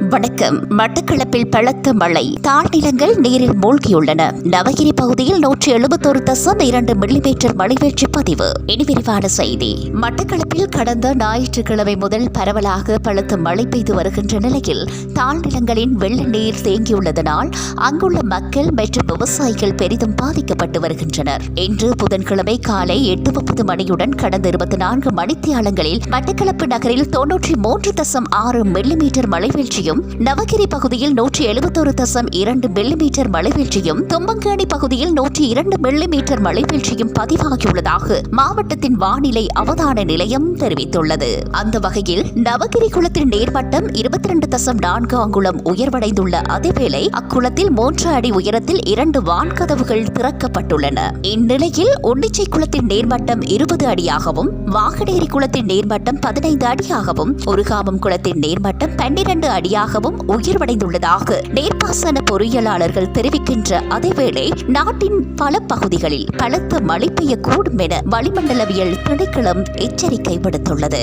வணக்கம். மட்டக்களப்பில் பலத்த மழை. தாழ்நிலங்கள் நீரில் மூழ்கியுள்ளன. நவகிரி பகுதியில் நூற்றி எழுபத்தொரு தசம் இரண்டு மில்லிமீட்டர் மழைவீழ்ச்சி பதிவு. இனி விரிவான செய்தி. மட்டக்களப்பில் கடந்த ஞாயிற்றுக்கிழமை முதல் பரவலாக பலத்த மழை பெய்து வருகின்ற நிலையில் தாழ்நிலங்களின் வெள்ள நீர் தேங்கியுள்ளதனால் அங்குள்ள மக்கள் மற்றும் விவசாயிகள் பெரிதும் பாதிக்கப்பட்டு வருகின்றனர். இன்று புதன்கிழமை காலை எட்டு முப்பது மணியுடன் கடந்த இருபத்தி நான்கு மணித்தியாலங்களில் மட்டக்களப்பு நகரில் தொன்னூற்றி மூன்று தசம் ஆறு மில்லிமீட்டர் வீழ்ச்சியும் நவகிரி பகுதியில் நூற்றி எழுபத்தொரு தசம் இரண்டு மில்லிமீட்டர் மழை வீழ்ச்சியும் தும்பங்கேணி பகுதியில் நூற்றி இரண்டு மில்லிமீட்டர் மழை வீழ்ச்சியும் பதிவாகியுள்ளதாக மாவட்டத்தின் வானிலை அவதான நிலையம் தெரிவித்துள்ளது. அந்த வகையில் நவகிரி குளத்தின் நீர்மட்டம் இருபத்தி இரண்டு தசம் நான்கு அங்குளம் உயர்வடைந்துள்ள அதேவேளை அக்குளத்தில் மூன்று அடி உயரத்தில் இரண்டு வான்கதவுகள் திறக்கப்பட்டுள்ளன. இந்நிலையில் உன்னிச்சை குளத்தின் நீர்மட்டம் இருபது அடியாகவும் வாகடேரி குளத்தின் நீர்மட்டம் பதினைந்து அடியாகவும் உருகாமம் குளத்தின் நீர்மட்டம் பன்னிரண்டு அடி அடியாகவும் உயர்வடைந்துள்ளதாக நீர்ப்பாசன பொறியியலாளர்கள் தெரிவிக்கின்ற அதேவேளை நாட்டின் பல பகுதிகளில் பலத்த மழை பெய்யக்கூடும் என வளிமண்டலவியல் திணைக்களம் எச்சரிக்கை விடுத்துள்ளது.